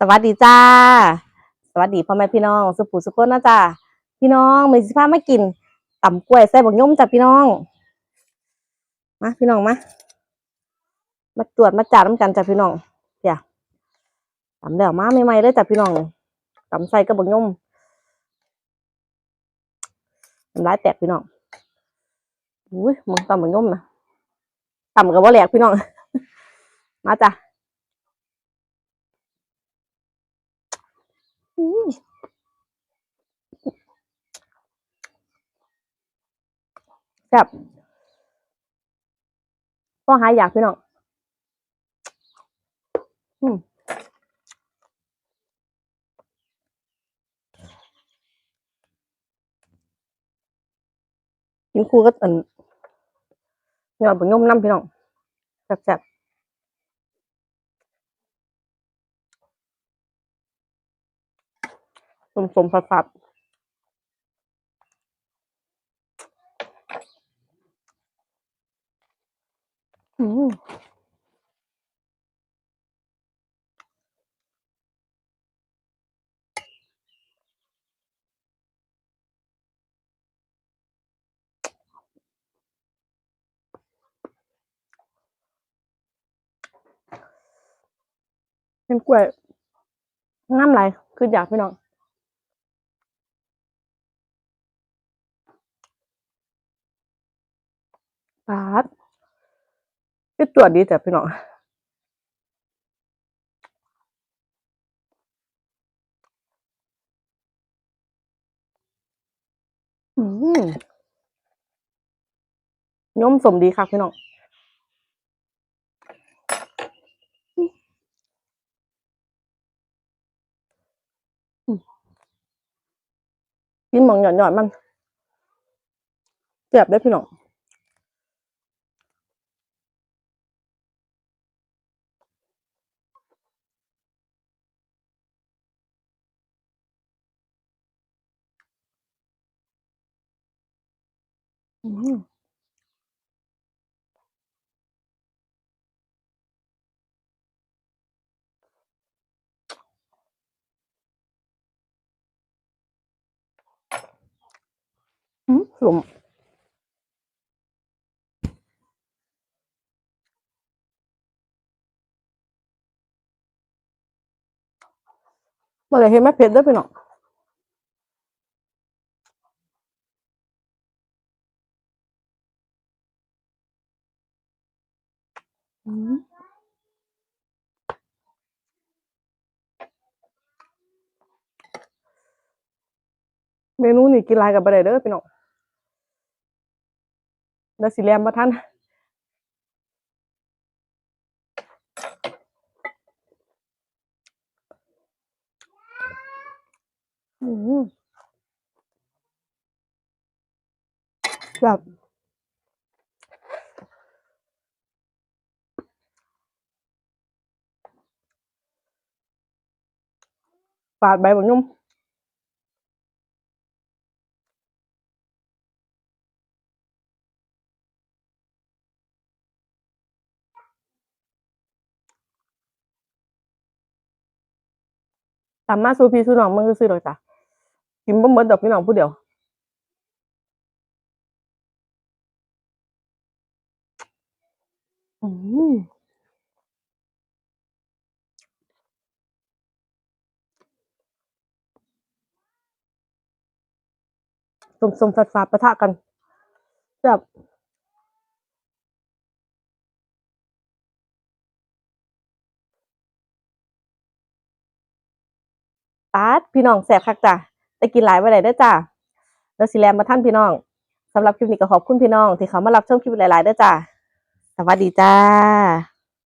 สวัสดีจ้า สวัสดีพ่อแม่พี่น้อง สุภูสุคนนะจ้าพี่น้องมือสิพามากินต่ำกล้วยใส่บักย่อมจ้ะพี่น้องมาพี่น้องมามาตรวจมาจ่าน้ำกันจ้ะพี่น้องเดี๋ยวตำแล้วมาใหม่ๆเลยจ้ะพี่น้องตำใส่กับบักย่อมน้ายแตกพี่น้องอุ้ยมึงตำบักย่อมนะตำกับว่าแหลกพี่น้อง มาจ้ะ อืม แบบพ่อหายอยากพี่น้องอืมกินคู่ก็อันยอดบุญยมน้ำพี่น้องแซ่บๆสมๆผัดๆ อืมเป็นกล้วยน้ำไหลคืออยากพี่น้องปาด คือตัวดีแต่พี่น้องย่อมสมดีค่ะพี่น้องกินหมองหย่อนๆมันเจ็บได้พี่น้อง อืม อืมสมบ่ได้เห็นแม่เผ็ดเด้อพี่น้อง อืมเมนูนี่กินลายกับบ่ได้เด้อพี่น้องเดี๋ยวสิแลมบ่ทันอืมแบบ ปาดใบบักยุ่มตามมาสู่พี่สู่น้องมันก็ซื้อดอกจ้ะกินบ่หมดดอกพี่น้องผู้เดียวอืม สมสมฝาดฝาปะทะกันแบบปาดพี่น้องแสบคักจ้ะแต่กินหลายไปไหนได้จ้ะแล้วสิแลมมาท่านพี่น้องสำหรับคลิปนี้ก็ขอบคุณพี่น้อง ที่เขามารับชมคลิปหลายๆเด้จ้ะสวัสดีจ้า